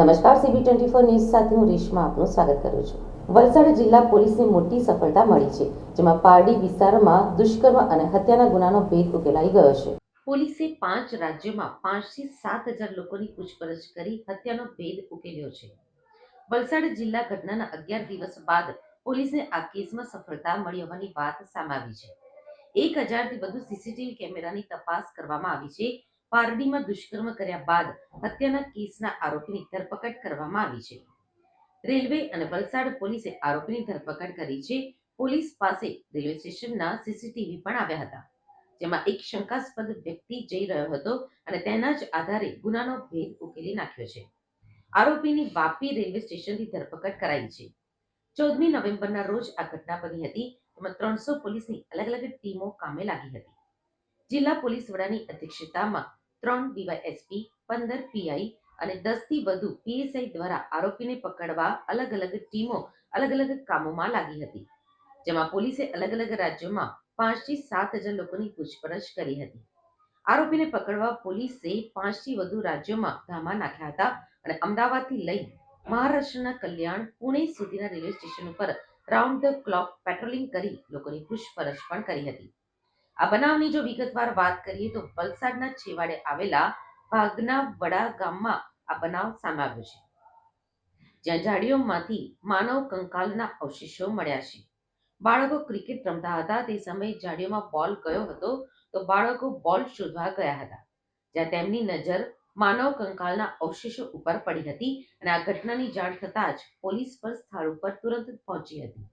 નમસ્કાર CB twenty four news સાથે હું રેશમા આપનું સ્વાગત કરું છું. વલસાડ જિલ્લા પોલીસને મોટી સફળતા મળી છે, જેમાં પારડી વિસ્તારમાં દુષ્કર્મ અને હત્યાના ગુનાનો ભેદ ઉકેલાઈ ગયો છે. પોલીસે પાંચ રાજ્યોમાં પાંચથી સાત હજાર લોકોની પૂછપરછ કરી હત્યાનો ભેદ ઉકેલ્યો છે. વલસાડ જિલ્લા ઘટનાના અગિયાર દિવસ બાદ પોલીસને આ કેસમાં સફળતા મળી હોવાની વાત સામે આવી છે. એક હજારથી વધુ સીસીટીવી કેમેરાની તપાસ કરવામાં આવી છે પારડીમાં દુષ્કર્મ કર્યા બાદ હત્યાના કેસના આરોપીની ધરપકડ કરવામાં આવી છે. રેલવે અને વલસાડ પોલીસે આરોપીની ધરપકડ કરી છે. પોલીસ પાસે રેલવે સ્ટેશનના સીસીટીવી પણ આવ્યા હતા, જેમાં એક શંકાસ્પદ વ્યક્તિ જઈ રહ્યો હતો અને તેના જ આધારે ગુનાનો ભેદ ઉકેલી નાખ્યો છે. આરોપીની વાપી રેલવે સ્ટેશનથી ધરપકડ કરાઈ છે. ચૌદમી નવેમ્બરના રોજ આ ઘટના બની હતી, તેમાં ત્રણસો પોલીસની અલગ અલગ ટીમો કામે લાગી હતી. જિલ્લા પોલીસ વડાની અધ્યક્ષતામાં ત્રણ ડીવાયએસપી, પંદર પીઆઈ અને દસથી વધુ પીએસઆઈ દ્વારા આરોપીને પકડવા અલગ અલગ ટીમો અલગ અલગ કામોમાં લાગી હતી, જેમાં પોલીસે અલગ અલગ રાજ્યોમાં પાંચથી સાત હજાર લોકોની પૂછપરછ કરી હતી. આરોપીને પકડવા પોલીસે પાંચથી વધુ રાજ્યોમાં ધામા નાખ્યા હતા અને અમદાવાદથી લઈ મહારાષ્ટ્રના કલ્યાણ, પુણે સુધીના રેલવે સ્ટેશન ઉપર રાઉન્ડ ધ ક્લોક પેટ્રોલિંગ કરી લોકોની પૂછપરછ પણ કરી હતી. આ બનાવની જો વિગતવાર વાત કરીએ તો વલસાડના છેવાડે આવેલા ભાગના વડા ગામમાં આ બનાવ સામે આવ્યો છે. જ્યાં ઝાડીઓમાંથી માનવ કંકાલના અવશેષો મળ્યા છે. બાળકો ક્રિકેટ રમતા હતા, તે સમયે ઝાડીઓમાં બોલ ગયો હતો તો બાળકો બોલ શોધવા ગયા હતા, જ્યાં તેમની નજર માનવ કંકાલના અવશેષો ઉપર પડી હતી અને આ ઘટનાની જાણ થતાં જ પોલીસ પર સ્થળ ઉપર તુરંત પહોંચી હતી.